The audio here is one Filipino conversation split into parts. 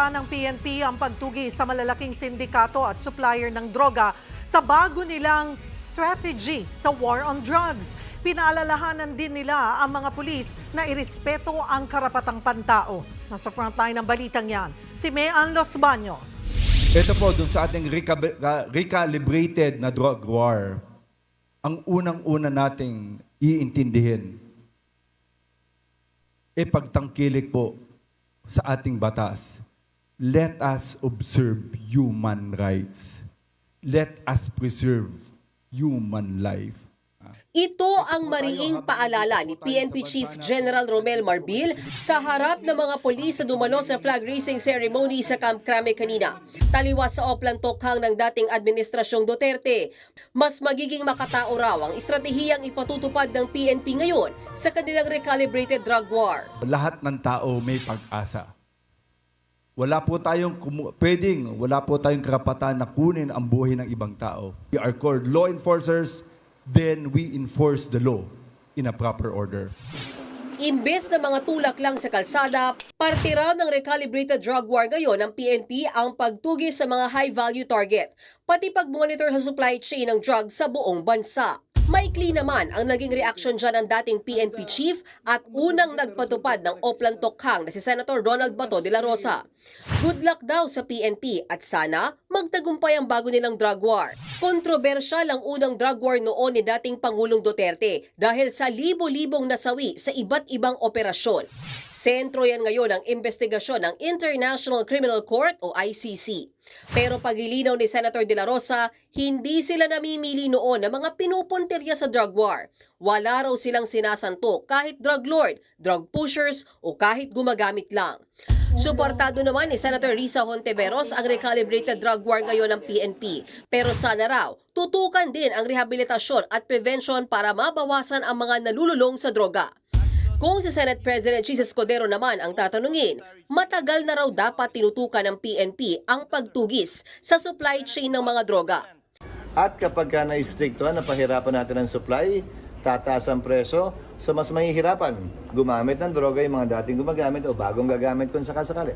Sinasagawa ng PNP ang pagtugi sa malalaking sindikato at supplier ng droga sa bago nilang strategy sa war on drugs. Pinaalalahanan din nila ang mga pulis na irespeto ang karapatang pantao. Nasa frontline ng balitang yan, si Mean Los Baños. Ito po, dun sa ating uh, recalibrated na drug war, ang unang-una nating iintindihin, e pagtangkilik po sa ating batas. Let us observe human rights. Let us preserve human life. Ito ang mariing paalala ni PNP Chief General Romel Marbil sa harap ng mga polis sa dumalo sa flag raising ceremony sa Camp Crame kanina. Taliwas sa oplan tokhang ng dating administrasyong Duterte. Mas magiging makatao raw ang estratehiyang ipatutupad ng PNP ngayon sa kanilang recalibrated drug war. Lahat ng tao may pag-asa. Wala po tayong pwedeng, wala po tayong karapatan na kunin ang buhay ng ibang tao. We are called law enforcers, then we enforce the law in a proper order. Imbes na mga tulak lang sa kalsada, parte raw ng recalibrated drug war ngayon ng PNP ang pagtugi sa mga high-value target, pati pag-monitor sa supply chain ng drugs sa buong bansa. Maikli naman ang naging reaksyon dyan ng dating PNP chief at unang nagpatupad ng Oplan Tokhang na si Senator Ronald Bato de la Rosa. Good luck daw sa PNP at sana magtagumpay ang bago nilang drug war. Kontrobersyal ang unang drug war noon ni dating Pangulong Duterte dahil sa libo-libong nasawi sa iba't ibang operasyon. Sentro yan ngayon ang investigasyon ng International Criminal Court o ICC. Pero pagilinaw ni Senator De La Rosa, hindi sila namimili noon ng mga pinupuntirya sa drug war. Wala raw silang sinasanto kahit drug lord, drug pushers o kahit gumagamit lang. Suportado naman ni Senator Risa Honteveros ang recalibrated drug war ngayon ng PNP. Pero sana raw, tutukan din ang rehabilitasyon at prevention para mabawasan ang mga nalululong sa droga. Kung si Senate President Jesus Codero naman ang tatanungin, matagal na raw dapat tinutukan ng PNP ang pagtugis sa supply chain ng mga droga. At kapag ka na-strictohan, napahirapan natin ang supply, tataas ang presyo, so mas mahihirapan gumamit ng droga yung mga dating gumagamit o bagong gagamit kung sakasakali.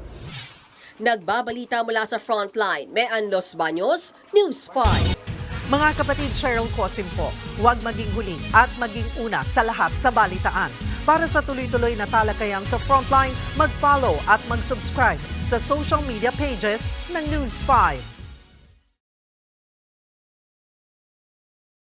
Nagbabalita mula sa frontline, Mean Los Baños, News 5. Mga kapatid Cheryl Cosim po, huwag maging huli at maging una sa lahat sa balitaan. Para sa tuloy-tuloy na talakayang sa Frontline, mag-follow at mag-subscribe sa social media pages ng News 5.